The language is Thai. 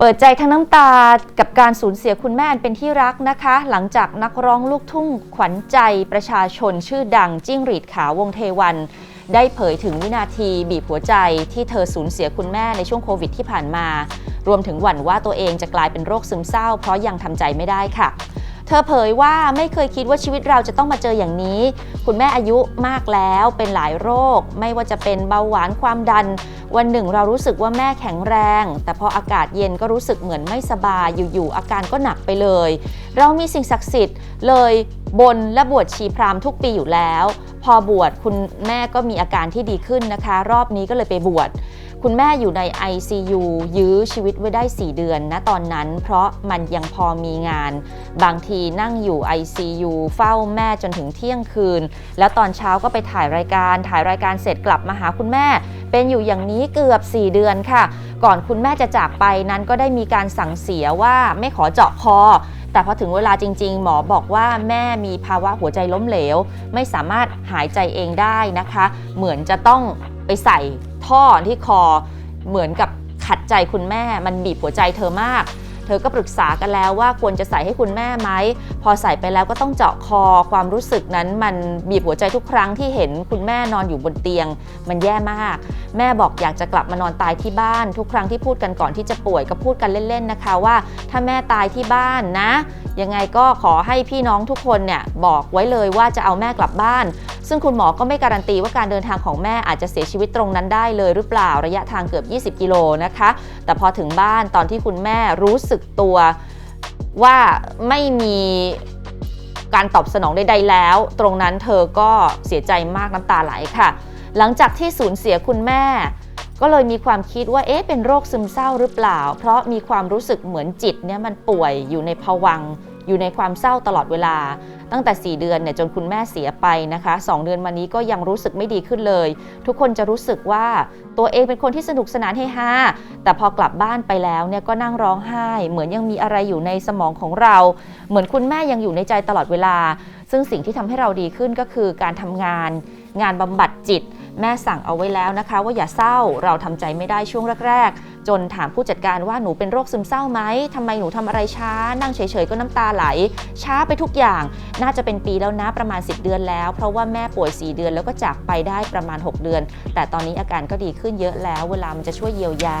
เปิดใจทั้งน้ำตากับการสูญเสียคุณแม่เป็นที่รักนะคะ หลังจากนักร้องลูกทุ่งขวัญใจประชาชนชื่อดังจิ้งหรีดขาววงเทวัน ได้เผยถึงวินาทีบีบหัวใจที่เธอสูญเสียคุณแม่ในช่วงโควิดที่ผ่านมา รวมถึงหวั่นว่าตัวเองจะกลายเป็นโรคซึมเศร้าเพราะยังทำใจไม่ได้ค่ะ เธอเผยว่าไม่เคยคิดว่าชีวิตเราจะต้องมาเจออย่างนี้ คุณแม่อายุมากแล้วเป็นหลายโรค ไม่ว่าจะเป็นเบาหวานความดัน วันหนึ่งเรารู้สึกว่าแม่แข็งแรง แต่พออากาศเย็นก็รู้สึกเหมือนไม่สบายอยู่ๆอาการก็หนักไปเลย เรามีสิ่งศักดิ์สิทธิ์เลยบนและบวชชีพราหมณ์ทุกปีอยู่แล้ว อบวชคุณแม่ก็มีอาการที่ดีขึ้นนะคะ รอบนี้ก็เลยไปบวชคุณแม่อยู่ใน ICU ยื้อชีวิตไว้ได้ 4 เดือนนะตอนนั้น เพราะมันยังพอมีงาน บางทีนั่งอยู่ ICU เฝ้าแม่จนถึงเที่ยงคืน แล้วตอนเช้าก็ไปถ่ายรายการ ถ่ายรายการเสร็จกลับมาหาคุณแม่ เป็นอยู่อย่างนี้เกือบ 4 เดือนค่ะ ก่อนคุณแม่จะจากไปนั้นก็ได้มีการสั่งเสียว่าไม่ขอเจาะคอ แต่พอถึงเวลาจริง ๆ หมอบอกว่าแม่มีภาวะหัวใจล้มเหลว ไม่สามารถหายใจเองได้นะคะ เหมือนจะต้องไปใส่ท่อที่คอเหมือนกับขัดใจคุณแม่มันบีบหัวใจเธอมาก เธอก็ปรึกษากันแล้วว่าควรจะใส่ให้คุณแม่ไหม พอใส่ไปแล้วก็ต้องเจาะคอความรู้สึกนั้นมันบีบหัวใจทุกครั้งที่เห็นคุณแม่นอนอยู่บนเตียง มันแย่มาก แม่บอกอยากจะกลับมานอนตายที่บ้าน ทุกครั้งที่พูดกันก่อนที่จะป่วยก็พูดกันเล่นๆนะคะว่า ถ้าแม่ตายที่บ้านนะ ยังไงก็ขอให้พี่น้องทุกคนเนี่ยบอกไว้เลยว่าจะเอาแม่กลับบ้าน ซึ่งคุณหมอก็ไม่การันตีว่าการเดินทางของแม่อาจจะเสียชีวิตตรงนั้นได้เลยหรือเปล่าระยะทางเกือบ 20 กิโลนะคะ แต่พอถึงบ้านตอนที่คุณแม่รู้สึกตัวว่าไม่มีการตอบสนองใดๆแล้ว ตรงนั้นเธอก็เสียใจมากน้ำตาไหลค่ะ หลังจากที่สูญเสียคุณแม่ ก็เลยมีความคิดว่าเอ๊ะเป็นโรคซึมเศร้าหรือเปล่า เพราะมีความรู้สึกเหมือนจิตเนี่ยมันป่วยอยู่ในภวังอยู่ในความเศร้าตลอดเวลา ตั้งแต่ 4 เดือนเนี่ยจนคุณแม่เสียไปนะคะ 2 เดือนมานี้ก็ยังรู้สึกไม่ดีขึ้นเลย ทุกคนจะรู้สึกว่าตัวเองเป็นคนที่สนุกสนานเฮฮาแต่พอกลับบ้านไปแล้วเนี่ยก็นั่งร้องไห้ เหมือนยังมีอะไรอยู่ในสมองของเรา เหมือนคุณแม่ยังอยู่ในใจตลอดเวลา ซึ่งสิ่งที่ทำให้เราดีขึ้นก็คือการทำงาน งานบำบัดจิต แม่สั่งเอาไว้แล้วนะคะ ว่าอย่าเศร้าเราทำใจไม่ได้ช่วงแรกๆ จนถามผู้จัดการว่าหนูเป็นโรคซึมเศร้าไหมทำไมหนูทำอะไรช้า นั่งเฉยๆก็น้ำตาไหล ช้าไปทุกอย่าง น่าจะเป็นปีแล้วนะประมาณ 10 เดือนแล้ว เพราะว่าแม่ป่วย 4 เดือนแล้วก็จากไปได้ประมาณ 6 เดือน แต่ตอนนี้อาการก็ดีขึ้นเยอะแล้ว เวลามันจะช่วยเยียวยา